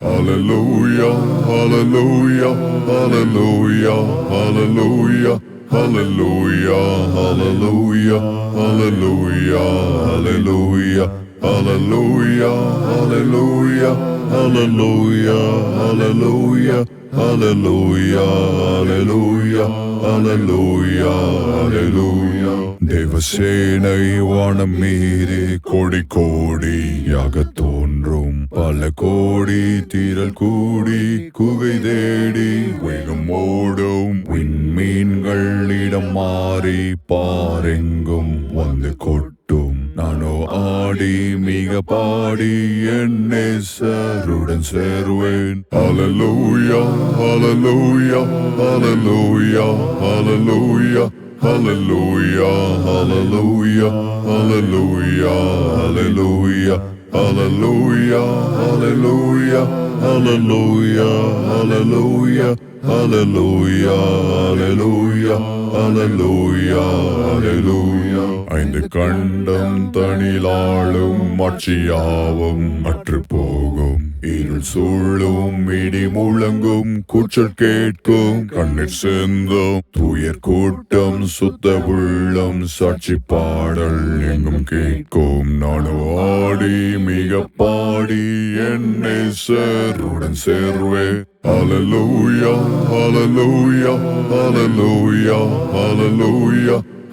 Hallelujah, hallelujah, hallelujah, hallelujah, hallelujah, hallelujah, hallelujah, hallelujah, hallelujah, hallelujah, hallelujah, hallelujah, hallelujah, hallelujah, hallelujah, hallelujah. Devasenai வானம் மீறி கோடி கோடியாக தோன்றும் நல்ல கோடி திரள் கூடி குகை தேடி விழும் ஓடும் விண்மீன்களிடம் மாறி பாரெங்கும் வந்து கொட்டும் நானோ ஆடி மிக பாடி என்னை சாருடன் சேருவேன் அலலூயா அலலூயா அலலூயா அலலூயா Hallelujah, hallelujah, hallelujah, hallelujah. Hallelujah, hallelujah, hallelujah, hallelujah, hallelujah, hallelujah, hallelujah, hallelujah. ஐந்து கண்டம் தனிலாளும் மாட்சியாவும் அற்று போகும் இருள் சூழும் இடி முழங்கும் கூச்சல் கேட்கும் கண்ணீர் சிந்தும் தூயர் கூட்டம் சுத்த உள்ளம் சாட்சி பாடல் எங்கும் கேட்கும். நானும் ஆடி மிக பாடி என்னை சேருடன் சேர்வே. Hallelujah, hallelujah, hallelujah, hallelujah,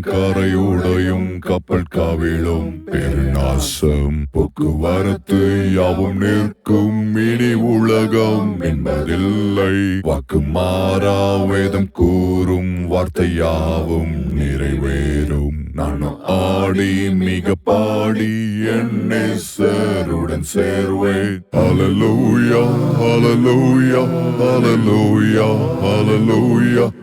கரையோடையும் கப்பல் காவிலும் பெருநாசம். போக்குவரத்து யாவும் நிற்கும். இனி உலகம் என்பதில்லை. வாக்கு மாறா வேதம் கூறும். வார்த்தையாவும் நிறைவேறும். நானும் ஆடி மிக பாடி என்னை சேருடன் சேர்வேன். அலலூயா அலலூயா அலலூயா அலலூயா